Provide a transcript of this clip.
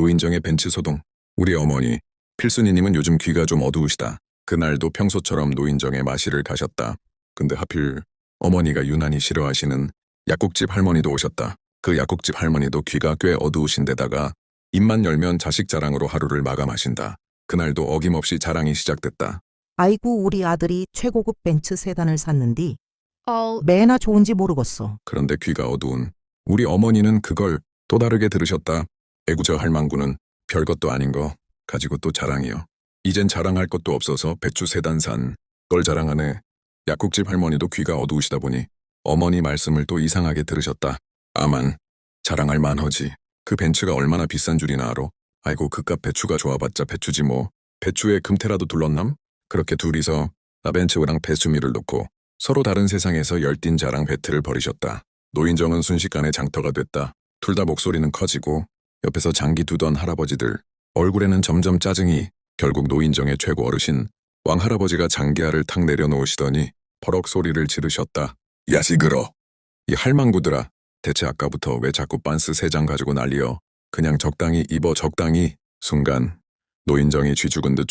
노인정의 벤츠 소동. 우리 어머니, 필순이님은 요즘 귀가 좀 어두우시다. 그날도 평소처럼 노인정에 마시를 가셨다. 근데 하필 어머니가 유난히 싫어하시는 약국집 할머니도 오셨다. 그 약국집 할머니도 귀가 꽤 어두우신데다가 입만 열면 자식 자랑으로 하루를 마감하신다. 그날도 어김없이 자랑이 시작됐다. 아이고 우리 아들이 최고급 벤츠 세단을 샀는디 어, 매나 좋은지 모르겠어. 그런데 귀가 어두운 우리 어머니는 그걸 또 다르게 들으셨다. 애구저 할망구는 별것도 아닌 거 가지고 또 자랑이요. 이젠 자랑할 것도 없어서 배추 세단산 걸 자랑하네. 약국집 할머니도 귀가 어두우시다 보니 어머니 말씀을 또 이상하게 들으셨다. 아만 자랑할 만하지. 그 벤츠가 얼마나 비싼 줄이나 알아. 아이고 그깟 배추가 좋아봤자 배추지 뭐. 배추에 금태라도 둘렀남? 그렇게 둘이서 나벤츠랑 배수미를 놓고 서로 다른 세상에서 열띤 자랑 배틀을 벌이셨다. 노인정은 순식간에 장터가 됐다. 둘 다 목소리는 커지고 옆에서 장기 두던 할아버지들 얼굴에는 점점 짜증이 결국 노인정의 최고 어르신 왕할아버지가 장기알을 탁 내려놓으시더니 버럭 소리를 지르셨다. 야 시끄러. 이 할망구들아 대체 아까부터 왜 자꾸 빤스 세 장 가지고 난리여. 그냥 적당히 입어 적당히. 순간 노인정이 쥐죽은 듯